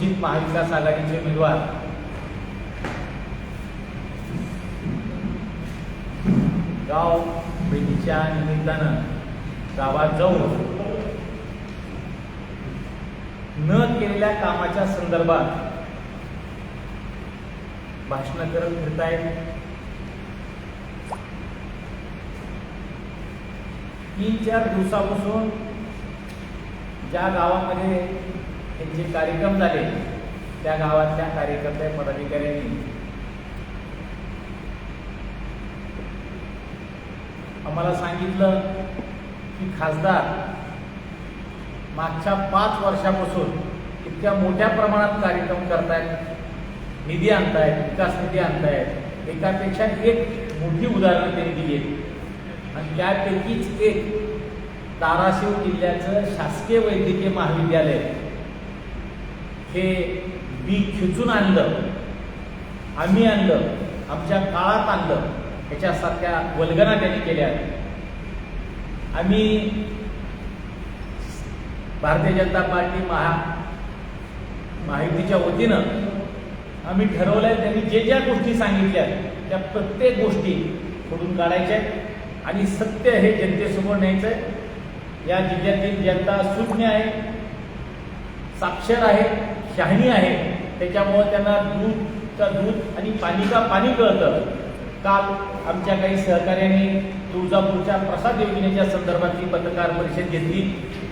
घोषित महाविकास आघाडीचे उमेदवार. गाव भेटीच्या निमित्तानं गावात जाऊन न केलेल्या कामाच्या संदर्भात भाषण करत फिरतायत. तीन चार दिवसापासून ज्या गावामध्ये त्यांचे कार्यक्रम झाले त्या गावातल्या कार्यकर्त्या पदाधिकाऱ्यांनी आम्हाला सांगितलं की खासदार मागच्या पाच वर्षापासून इतक्या मोठ्या प्रमाणात कार्यक्रम करतायत निधी आणतायत विकास निधी आणतायत. एकापेक्षा एक मोठी उदाहरणं त्यांनी दिली आहेत. आणि त्यापैकीच एक धाराशिव जिल्ह्याचं शासकीय वैद्यकीय महाविद्यालय हे मी खिचून आणलं आम्ही आणलं आमच्या काळात आणलं ह्याच्यासारख्या वल्गना त्यांनी केल्या. आम्ही भारतीय जनता पार्टी महा माहितीच्या वतीनं आम्ही ठरवलं आहे त्यांनी जे ज्या गोष्टी सांगितल्या त्या प्रत्येक गोष्टी खोडून काढायच्या आहेत. आणि सत्य हे जनतेसमोर न्यायचं आहे या जिल्ह्यातील जनता शून्य आहे साक्षर आहे. शहाणी आहे. त्याच्यामुळं त्यांना दूधचा दूध आणि पाणी का पाणी कळतं. काल आमच्या काही सहकार्यांनी तुळजापूरच्या प्रसाद योजनेच्या संदर्भातली पत्रकार परिषद घेतली.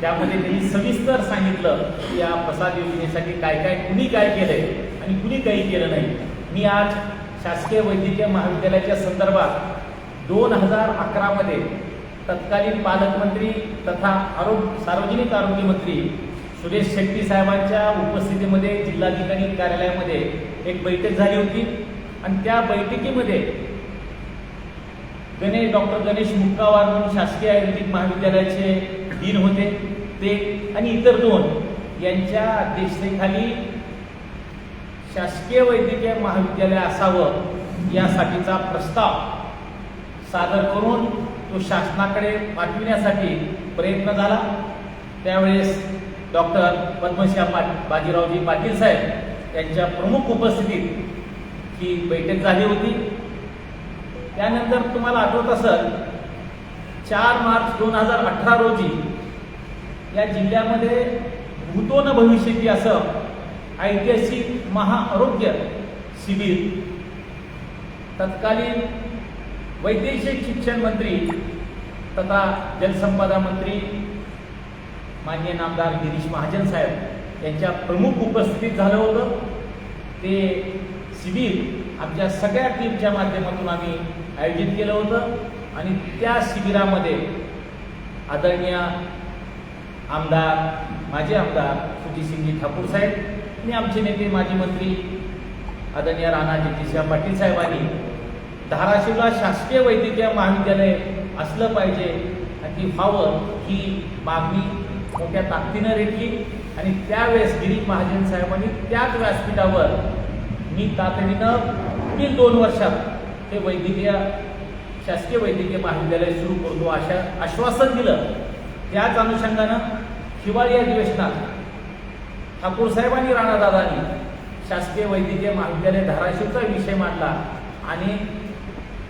त्यामध्ये त्यांनी सविस्तर सांगितलं की या प्रसाद योजनेसाठी काय काय कुणी काय केलंय आणि कुणी काही केलं नाही. मी आज शासकीय वैद्यकीय महाविद्यालयाच्या संदर्भात दोन हजार अकरामध्ये तत्कालीन पालकमंत्री तथा आरोग्य सार्वजनिक आरोग्य मंत्री सुरेश शेट्टी साहेबांच्या उपस्थितीमध्ये जिल्हाधिकारी कार्यालयामध्ये एक बैठक झाली होती. आणि त्या बैठकीमध्ये गणेश डॉक्टर गणेश मुक्कावार म्हणून शासकीय आयुर्वेदिक महाविद्यालयाचे दिन होते. ते आणि इतर दोन यांच्या अध्यक्षतेखाली शासकीय वैद्यकीय महाविद्यालय असावं यासाठीचा प्रस्ताव सादर करून तो शासनाकडे पाठविण्यासाठी प्रयत्न झाला. त्यावेळेस डॉक्टर पद्मश्या पाट बाजीरावजी पाटील साहेब यांच्या प्रमुख उपस्थितीत ही बैठक झाली होती. त्यानंतर तुम्हाला आठवत असेल चार मार्च दोन हजार अठरा रोजी या जिल्ह्यामध्ये भूतोन भविष्यती असं ऐतिहासिक महाआरोग्य शिबिर तत्कालीन वैदेशिक शिक्षण मंत्री तथा जलसंपदा मंत्री माननीय नामदार गिरीश महाजन साहेब यांच्या प्रमुख उपस्थितीत झालं होतं. ते शिबिर आमच्या सगळ्या टीमच्या माध्यमातून आम्ही आयोजित केलं होतं आणि त्या शिबिरामध्ये आदरणीय आमदार माजी आमदार सुजितसिंगजी ठाकूर साहेब आणि आमचे नेते माजी मंत्री आदरणीय राणा जगदीशराव पाटील साहेबांनी धाराशिवला शासकीय वैद्यकीय महाविद्यालय असलं पाहिजे आणि ती व्हावं ही मागणी मोठ्या ताकदीनं रेटली आणि त्यावेळेस गिरीश महाजन साहेबांनी त्याच व्यासपीठावर मी तातडीनं पुढील दोन वर्षात ते वैद्यकीय शासकीय वैद्यकीय महाविद्यालय सुरू करतो अशा आश्वासन दिलं. त्याच अनुषंगानं हिवाळी अधिवेशनात ठाकूर साहेबांनी राणादादांनी शासकीय वैद्यकीय महाविद्यालय धाराशिवचा विषय मांडला आणि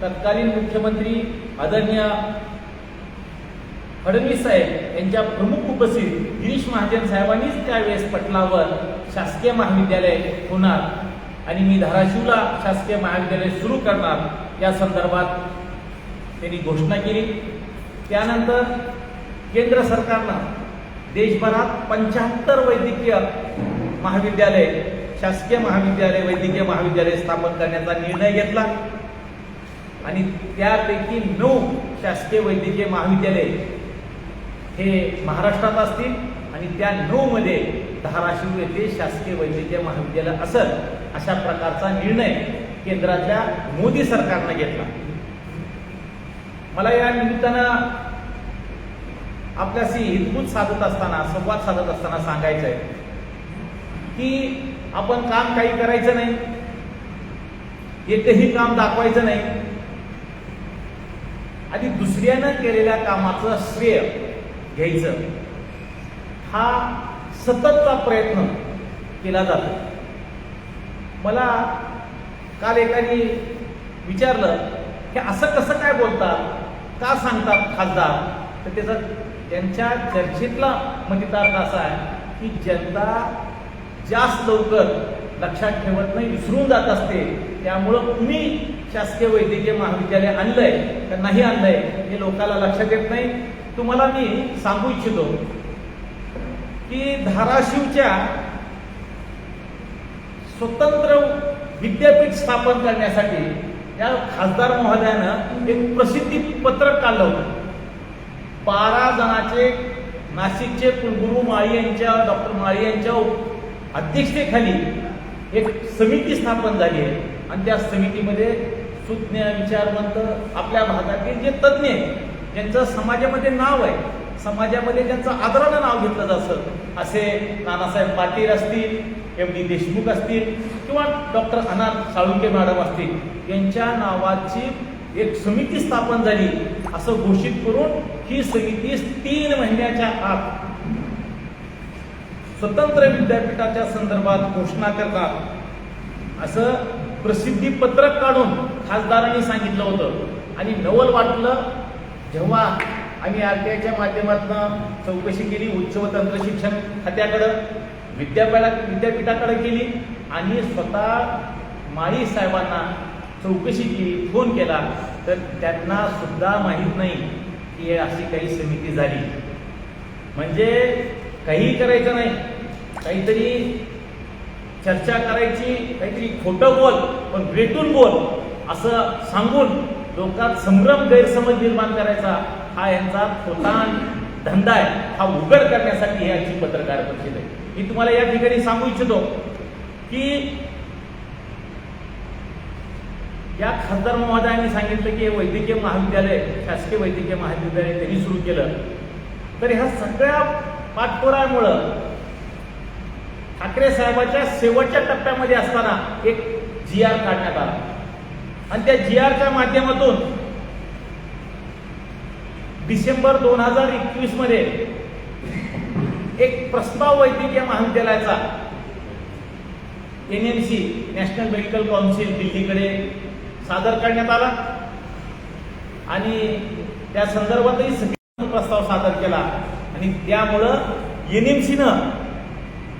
तत्कालीन मुख्यमंत्री आदरणीय फडणवीस साहेब यांच्या प्रमुख उपस्थित गिरीश महाजन साहेबांनीच त्यावेळेस पटलावर शासकीय महाविद्यालय होणार आणि मी धाराशिवला शासकीय महाविद्यालय सुरू करणार या संदर्भात त्यांनी घोषणा केली. त्यानंतर केंद्र सरकारनं देशभरात पंच्याहत्तर वैद्यकीय महाविद्यालय शासकीय महाविद्यालय वैद्यकीय महाविद्यालय स्थापन करण्याचा निर्णय घेतला. आणि त्यापैकी नऊ शासकीय वैद्यकीय महाविद्यालय हे महाराष्ट्रात असतील आणि त्या नऊ मध्ये धाराशिव येथे शासकीय वैद्यकीय महाविद्यालय असत अशा प्रकारचा निर्णय केंद्रातल्या मोदी सरकारनं घेतला. मला या निमित्तानं आपल्याशी हितभूत साधत असताना संवाद साधत असताना सांगायचं आहे की आपण काम काही करायचं नाही. एकही काम दाखवायचं नाही. आणि दुसऱ्यानं केलेल्या कामाचं श्रेय घ्यायचं. हा सततचा प्रयत्न केला जातो. मला काल एकाने विचारलं की असं कसं काय बोलतात? का सांगतात खासदार? तर त्याचा त्यांच्या चर्चेतला मतितार्थ असा आहे की जनता जास्त लवकर लक्षात ठेवत नाही विसरून जात असते. त्यामुळं कुणी शासकीय वैद्यकीय महाविद्यालय आणलंय का नाही आणलंय हे लोकांना लक्षात येत नाही. तुम्हाला मी सांगू इच्छितो की धाराशिवच्या स्वतंत्र विद्यापीठ स्थापन करण्यासाठी या खासदार महोदयानं एक प्रसिद्धी पत्रक काढलं होतं. बारा जणांचे नाशिकचे कुलगुरू माळी यांच्या डॉक्टर माळी यांच्या अध्यक्षतेखाली एक समिती स्थापन झाली आहे. आणि त्या समितीमध्ये सुज्ञ विचारवंत आपल्या भागातील जे तज्ज्ञ आहेत ज्यांचं समाजामध्ये नाव आहे समाजामध्ये ज्यांचं आदरानं नाव घेतलं जातं असे नानासाहेब पाटील असतील एम डी देशमुख असतील किंवा डॉक्टर अनाथ साळुंके मॅडम असतील यांच्या नावाची एक समिती स्थापन झाली. असं घोषित करून ही समिती तीन महिन्याच्या आत स्वतंत्र विद्यापीठाच्या संदर्भात घोषणा करतात असं प्रसिद्धी पत्रक काढून खासदारांनी सांगितलं होतं. आणि नवल वाटलं जेव्हा आम्ही आर टी आयच्या माध्यमातून चौकशी केली उच्च व तंत्र शिक्षण खात्याकडं विद्यापीठा विद्यापीठाकडे केली आणि स्वतः माळी साहेबांना चौकशी केली फोन केला तर त्यांना सुद्धा माहीत नाही की अशी काही समिती झाली. म्हणजे काही करायचं नाही. काहीतरी चर्चा करायची काहीतरी खोटं बोल पण भेटून बोल असं सांगून लोकात संभ्रम गैरसमज निर्माण करायचा हा यांचा खोतान धंदा आहे. हा उघड करण्यासाठी ही आजची पत्रकार परिषद आहे. मी तुम्हाला या ठिकाणी सांगू इच्छितो की या खासदार महोदयांनी सांगितलं की हे वैद्यकीय महाविद्यालय शासकीय वैद्यकीय महाविद्यालय त्यांनी सुरू केलं. तर ह्या सगळ्या पाठपुरामुळं ठाकरे साहेबाच्या शेवटच्या टप्प्यामध्ये असताना एक जी आर काढण्यात आला. आणि त्या जी आरच्या माध्यमातून डिसेंबर दोन हजार एकवीसमध्ये एक प्रस्ताव वैद्यकीय महाविद्यालयाचा N M C national medical council दिल्लीकडे सादर करण्यात आला. आणि त्या संदर्भातही सगळ्यांनी प्रस्ताव सादर केला. आणि त्यामुळं एन एम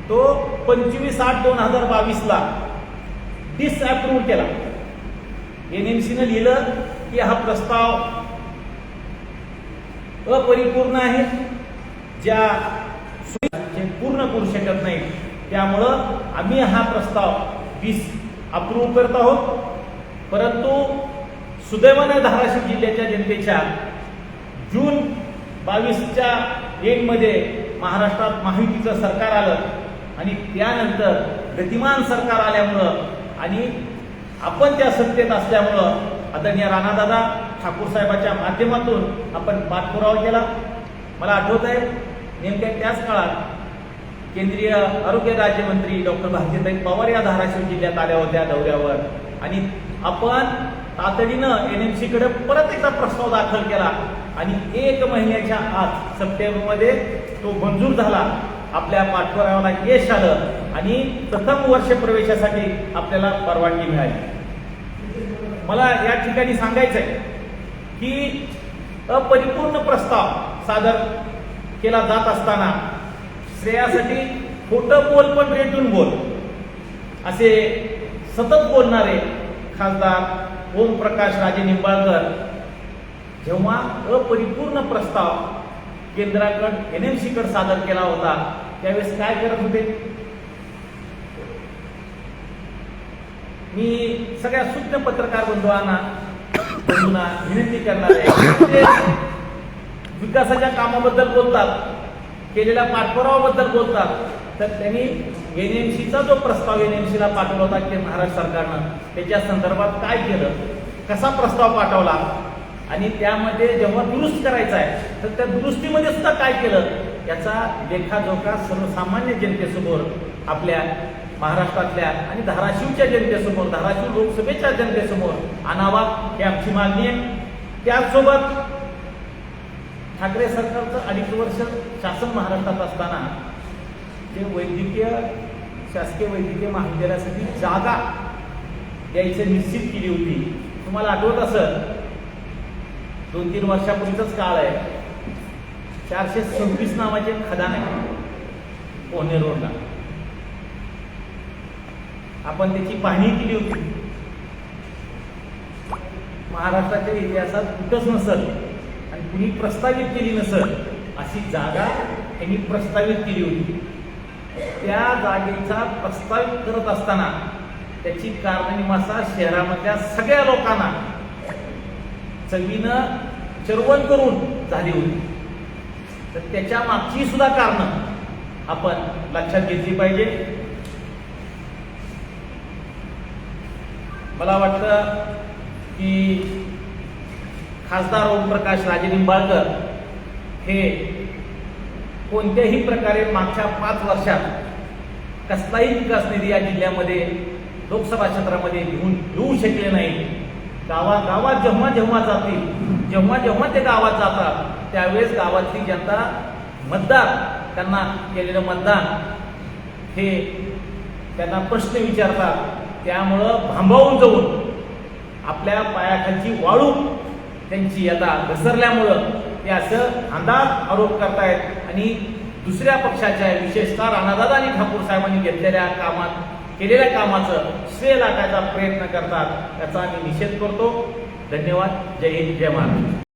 तो पंचवीस आठ दोन हजार बावीसला डिसअप्रूव्ह केला. एन एम लिहिलं की हा प्रस्ताव अपरिपूर्ण आहे ज्या पूर्ण करू शकत नाही त्यामुळं आम्ही हा प्रस्ताव वीस अप्रूव्ह करत आहोत. परंतु सुदैवाने धाराशिव जिल्ह्याच्या जनतेच्या जून बावीसच्या एंडमध्ये महाराष्ट्रात महायुतीचं सरकार आलं आणि त्यानंतर गतिमान सरकार आल्यामुळं आणि आपण त्या सत्तेत असल्यामुळं आदरणीय राणादादा ठाकूर साहेबाच्या माध्यमातून आपण पाठपुरावा केला. मला आठवत आहे नेमक्या त्याच काळात केंद्रीय आरोग्य राज्यमंत्री डॉक्टर भारतीताई पवार या धाराशिव जिल्ह्यात आल्या होत्या दौऱ्यावर. आणि आपण तातडीनं एन एम सीकडे परत एकदा प्रस्ताव दाखल केला. आणि एक महिन्याच्या आत सप्टेंबरमध्ये तो मंजूर झाला. आपल्या पाठपुराव्याला यश आलं. आणि प्रथम वर्ष प्रवेशासाठी आपल्याला परवानगी मिळाली. मला या ठिकाणी सांगायचं आहे की अपरिपूर्ण प्रस्ताव सादर केला जात असताना श्रेयासाठी खोटं बोल पण रेटून बोल असे सतत बोलणारे खासदार ओमप्रकाश राजे निंबाळकर जेव्हा अपरिपूर्ण प्रस्ताव केंद्राकडे एन एम सादर केला होता त्यावेळेस काय करत होते? मी सगळ्या सुज्ञ पत्रकार बंधूंना बंधूंना विनंती करणार आहे. विकासाच्या कामाबद्दल बोलतात केलेल्या पाठपुरावाबद्दल बोलतात. तर त्यांनी एनएमसीचा जो प्रस्ताव एनएमसीला पाठवला होता की महाराष्ट्र सरकारनं त्याच्या संदर्भात काय केलं कसा प्रस्ताव पाठवला आणि त्यामध्ये जेव्हा दुरुस्त करायचा आहे तर त्या दुरुस्तीमध्ये सुद्धा काय केलं याचा लेखाजोखा सर्वसामान्य जनतेसमोर आपल्या महाराष्ट्रातल्या आणि धाराशिवच्या जनतेसमोर धाराशिव लोकसभेच्या जनतेसमोर आणावा ही आमची मागणी आहे. त्याचसोबत ठाकरे सरकारचं अडीच वर्ष शासन महाराष्ट्रात असताना जे वैद्यकीय शासकीय वैद्यकीय महाविद्यालयासाठी जागा द्यायचं निश्चित केली होती. तुम्हाला आठवत असत दोन तीन वर्षापूर्वीचाच काळ आहे. चारशे सव्वीस नावाचे खदान आहे. पोहणे रोडला. आपण त्याची पाहणी केली होती. महाराष्ट्राच्या इतिहासात कुठंच नसल आणि कुणी प्रस्तावित केली नसल अशी जागा त्यांनी प्रस्तावित केली होती. त्या जागेचा प्रस्तावित करत असताना त्याची कारनिमासा शहरामधल्या सगळ्या लोकांना चवीनं चरवण करून झाली होती. तर त्याच्या मागची सुद्धा कारणं आपण लक्षात घेतली पाहिजे. मला वाटतं की खासदार ओमप्रकाश राजेनिंबाळकर हे कोणत्याही प्रकारे मागच्या पाच वर्षात कसलाही विकास निधी या जिल्ह्यामध्ये लोकसभा क्षेत्रामध्ये घेऊन येऊ शकले नाही. गावात गावात जेव्हा जेव्हा जातील जेव्हा जेव्हा ते गावात जातात त्यावेळेस गावातली जनता मतदार त्यांना केलेलं मतदान हे त्यांना प्रश्न विचारतात. त्यामुळं भांबावून जाऊन आपल्या पायाखालची वाळू त्यांची आता घसरल्यामुळं ते असं अंदाज आरोप करतायत. आणि दुसऱ्या पक्षाच्या विशेषतः राणादादा आणि ठाकूर साहेबांनी घेतलेल्या कामात केलेल्या कामाचं श्रेय लाटायचा प्रयत्न करतात याचा आम्ही निषेध करतो. धन्यवाद. जय हिंद जय महाराष्ट्र.